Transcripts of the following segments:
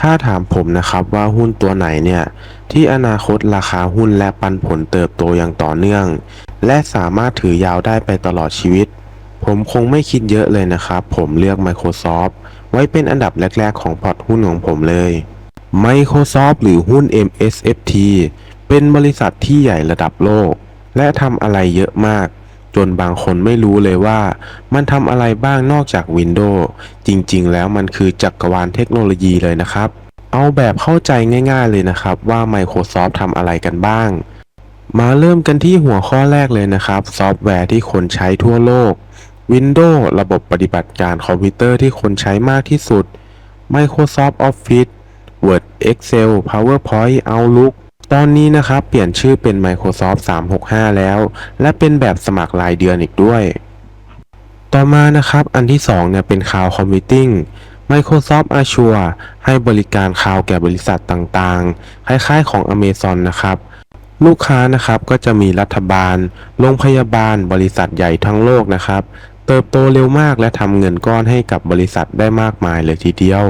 ถ้าถามผมนะครับว่าหุ้นตัวไหนเนี่ย ที่อนาคตราคาหุ้นและปันผลเติบโตอย่างต่อเนื่อง และสามารถถือยาวได้ไปตลอดชีวิต ผมคงไม่คิดเยอะเลยนะครับ ผมเลือก Microsoft ไว้เป็นอันดับแรก ๆ ของพอร์ตหุ้นของผมเลย Microsoft หรือหุ้น MSFT เป็นบริษัทที่ใหญ่ระดับโลก และทำอะไรเยอะมาก จนบางคนไม่รู้เลยว่า มันทำอะไรบ้างนอกจาก Windows จริงๆ แล้วมันคือจักรวาลเทคโนโลยีเลยนะครับ เอาแบบเข้าใจง่ายๆเลยนะครับ ว่า Microsoft ทำอะไรกันบ้าง มาเริ่มกันที่หัวข้อแรกเลยนะครับ ซอฟต์แวร์ที่คนใช้ทั่วโลก Windows ระบบปฏิบัติการคอมพิวเตอร์ที่คนใช้มากที่สุด Microsoft Office Word Excel PowerPoint Outlook ตอนนี้นะครับเปลี่ยนชื่อเป็น Microsoft 365 แล้ว และเป็นแบบสมัครรายเดือนอีกด้วย ต่อมานะครับอันที่2เนี่ยเป็น Cloud Computing Microsoft Azure ให้บริการคลาวแก่บริษัทต่างๆ คล้ายๆของ Amazon นะครับ ลูกค้านะครับก็จะมีรัฐบาล โรงพยาบาล บริษัทใหญ่ทั้งโลกนะครับ เติบโตเร็วมากและทำเงินก้อนให้กับบริษัทได้มากมายเลยทีเดียว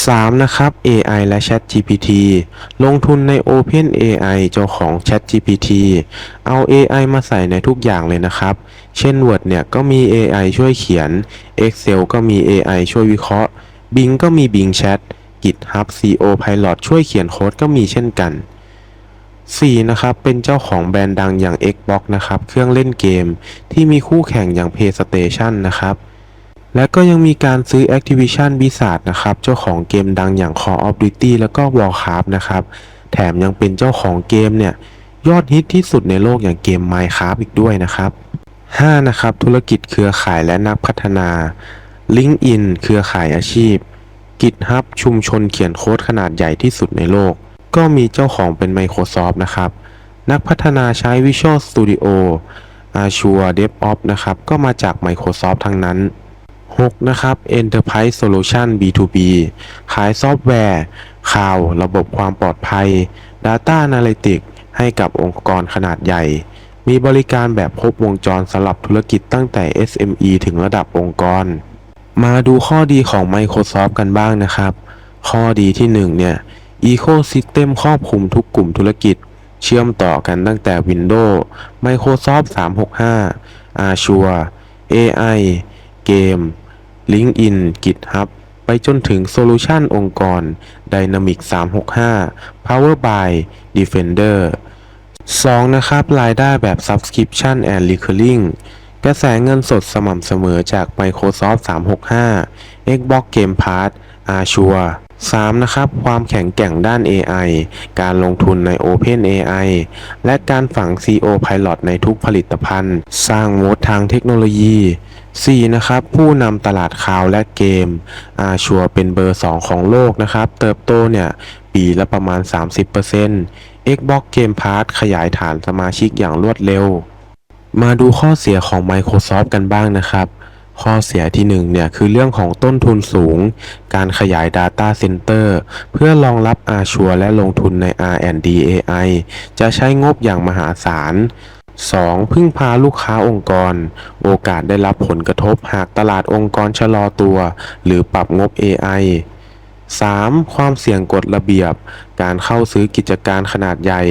3. นะครับ AI และ ChatGPT ลงทุนใน OpenAI เจ้าของ ChatGPT เอา AI มาใส่ในทุกอย่างเลยนะครับ เช่น Word เนี่ยก็มี AI ช่วยเขียน Excel ก็มี AI ช่วยวิเคราะห์ Bing ก็มี Bing Chat GitHub CO Pilot ช่วยเขียนโค้ดก็มีเช่นกัน 4. นะครับ เป็นเจ้าของแบรนด์ดังอย่าง Xbox นะครับ เครื่องเล่นเกมที่มีคู่แข่งอย่าง PlayStation นะครับ และก็ยังมีการซื้อ Activision Blizzard นะครับ เจ้าของเกมดังอย่าง Call of Duty แล้วก็ Warcraft นะครับ แถมยังเป็นเจ้าของเกมเนี่ย ยอดฮิตที่สุดในโลกอย่างเกม Minecraft อีกด้วยนะครับ 5. นะครับธุรกิจเครือข่ายและนักพัฒนา LinkedIn เครือข่ายอาชีพ GitHub ชุมชนเขียนโค้ดขนาดใหญ่ที่สุดในโลก ก็มีเจ้าของเป็น Microsoft นะครับ นักพัฒนาใช้ Visual Studio Azure DevOps นะครับ ก็มาจาก Microsoft ทั้งนั้น 6. นะครับ Enterprise Solution B2B ขายซอฟต์แวร์ ข่าว ระบบความปลอดภัย Data Analytics ให้กับองค์กรขนาดใหญ่ มีบริการแบบครบวงจรสำหรับธุรกิจตั้งแต่ SME ถึงระดับองค์กร มาดูข้อดีของ Microsoft กันบ้างนะครับ ข้อดีที่ 1 เนี่ย Ecosystem ครอบคลุมทุกกลุ่มธุรกิจ เชื่อมต่อกันตั้งแต่ Windows Microsoft 365 Azure AI เกม LinkedIn GitHub ไปจนถึงโซลูชันองค์กร Dynamic 365 Power by Defender 2. นะครับ รายได้แบบ Subscription and Recurring กระแสเงินสดสม่ำเสมอจาก Microsoft 365 Xbox Game Pass Azure 3. นะครับ ความแข็งแกร่งด้าน AI การลงทุนใน OpenAI และการฝัง CO Pilot ในทุกผลิตภัณฑ์ สร้างโมดทางเทคโนโลยี 4. นะครับผู้นำตลาดคลาวและเกม Azure เป็นเบอร์ 2 ของโลกนะครับ เติบโตเนี่ยปีละประมาณ 30% Xbox Game Pass ขยายฐานสมาชิกอย่างรวดเร็ว มาดูข้อเสียของ Microsoft กันบ้างนะครับ ข้อเสียที่1เนี่ยคือเรื่องของต้นทุนสูง การขยาย Data Center เพื่อรองรับ Azure และลงทุนใน R&D AI จะใช้งบอย่างมหาศาล 2. พึ่งพาลูกค้าองค์กร โอกาสได้รับผลกระทบหากตลาดองค์กรชะลอตัว หรือปรับงบ AI 3. ความเสี่ยงกฎระเบียบ การเข้าซื้อกิจการขนาดใหญ่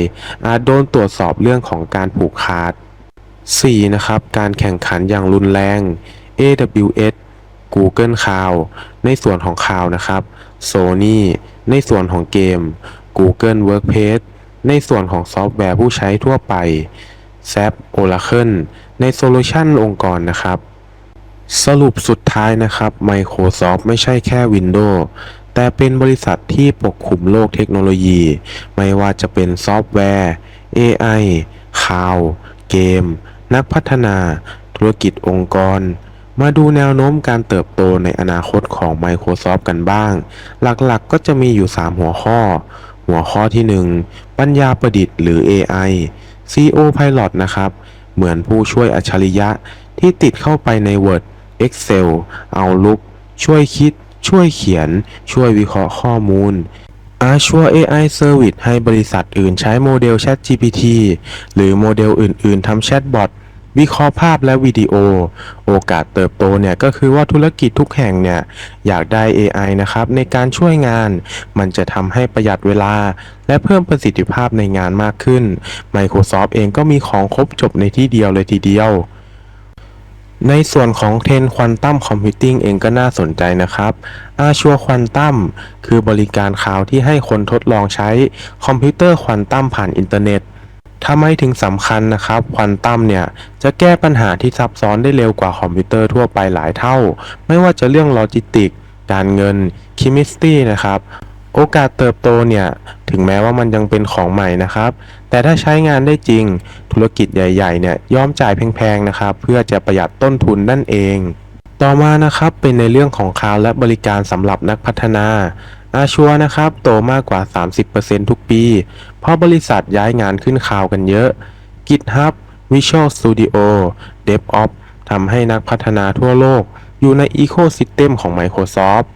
อาจโดนตรวจสอบเรื่องของการผูกขาด 4. นะครับ การแข่งขันอย่างรุนแรง AWS Google Cloud ในส่วนของ Cloud นะครับ Sony ในส่วนของเกม Google Workspace ในส่วนของซอฟต์แวร์ผู้ใช้ทั่วไป SAP Oracle ในโซลูชันองค์กรนะครับ สรุปสุดท้ายนะครับ Microsoft ไม่ใช่แค่ Windows แต่เป็นบริษัทที่ปกคลุมโลกเทคโนโลยี ไม่ว่าจะเป็นซอฟต์แวร์ AI ข่าว เกม นักพัฒนา ธุรกิจองค์กร มาดูแนวโน้มการเติบโตในอนาคตของ Microsoft กันบ้าง หลักๆกก็จะมีอยู่ 3 หัวข้อ หัวข้อที่ 1 ปัญญาประดิษฐ์หรือ AI CO Pilot นะครับ เหมือนผู้ช่วยอัจฉริยะที่ติดเข้าไปใน Word Excel Outlook ช่วยคิด ช่วยเขียน ช่วยวิเคราะห์ข้อมูล Azure AI Service ให้บริษัทอื่นใช้โมเดล ChatGPT หรือโมเดลอื่น ๆทำแชทบอท วิเคราะห์ภาพและวิดีโอ โอกาสเติบโตเนี่ยก็คือว่าธุรกิจทุกแห่งเนี่ยอยากได้ AI นะครับในการช่วยงาน มันจะทำให้ประหยัดเวลา และเพิ่มประสิทธิภาพในงานมากขึ้น Microsoft เองก็มีของครบจบในที่เดียวเลยทีเดียว ในส่วนของเทรนควอนตัมคอมพิวติ้งเองก็น่าสนใจนะครับอาชัวควอนตัมคือบริการคลาวที่ให้คนทดลองใช้คอมพิวเตอร์ควอนตัมผ่านอินเทอร์เน็ต ทำไมถึงสำคัญนะครับควอนตัมเนี่ยจะแก้ปัญหาที่ซับซ้อนได้เร็วกว่าคอมพิวเตอร์ทั่วไปหลายเท่า ไม่ว่าจะเรื่องโลจิสติก การเงินคิมิสตี้นะครับ โอกาสเติบโตเนี่ยถึงแม้ว่ามันยังเป็นของใหม่นะครับ แต่ถ้าใช้งานได้จริง ธุรกิจใหญ่ๆเนี่ยย่อมจ่ายแพงๆนะครับ เพื่อจะประหยัดต้นทุนนั่นเอง ต่อมานะครับเป็นในเรื่องของคลาวและบริการสำหรับนักพัฒนา อาชัวนะครับ โตมากกว่า 30%ทุกปี เพราะบริษัทย้ายงานขึ้นคลาวกันเยอะ GitHub Visual Studio DevOps ทำให้นักพัฒนาทั่วโลก อยู่ในอีโคซิสเต็มของ Microsoft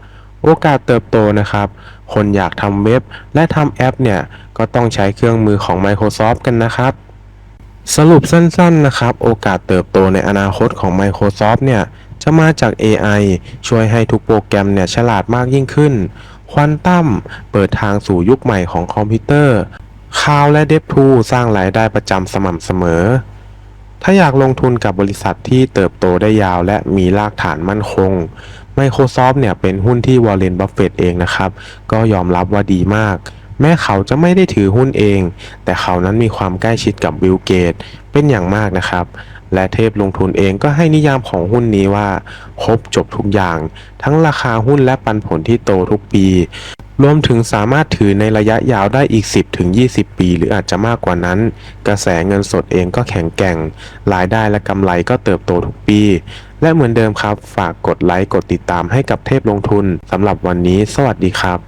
โอกาสเติบโตนะครับ คนอยากทำเว็บและทำแอปเนี่ย ก็ต้องใช้เครื่องมือของ Microsoft กันนะครับ สรุปสั้นๆนะครับ โอกาสเติบโตในอนาคตของ Microsoft เนี่ย จะมาจาก AI ช่วยให้ทุกโปรแกรมเนี่ยฉลาดมากยิ่งขึ้น ควอนตัมเปิดทางสู่ยุคใหม่ของคอมพิวเตอร์คาวและเดฟทูสร้างรายได้ประจำสม่ำเสมอ ถ้าอยากลงทุนกับบริษัทที่เติบโตได้ยาวและมีรากฐานมั่นคง Microsoft เนี่ยเป็นหุ้นที่วอร์เรนบัฟเฟตเองนะครับ ก็ยอมรับว่าดีมาก แม้เขาจะไม่ได้ถือหุ้นเอง แต่เขานั้นมีความใกล้ชิดกับบิลเกตเป็นอย่างมากนะครับ และเทพลงทุนเองก็ให้นิยามของหุ้นนี้ว่า ครบจบทุกอย่าง ทั้งราคาหุ้นและปันผลที่โตทุกปี รวมถึงสามารถถือในระยะยาวได้อีก 10ถึง20 ปี หรืออาจจะมากกว่านั้น กระแสเงินสดเองก็แข็งแกร่ง รายได้และกำไรก็เติบโตทุกปี และเหมือนเดิมครับ ฝากกดไลค์กดติดตามให้กับเทพลงทุนสำหรับวันนี้ สวัสดีครับ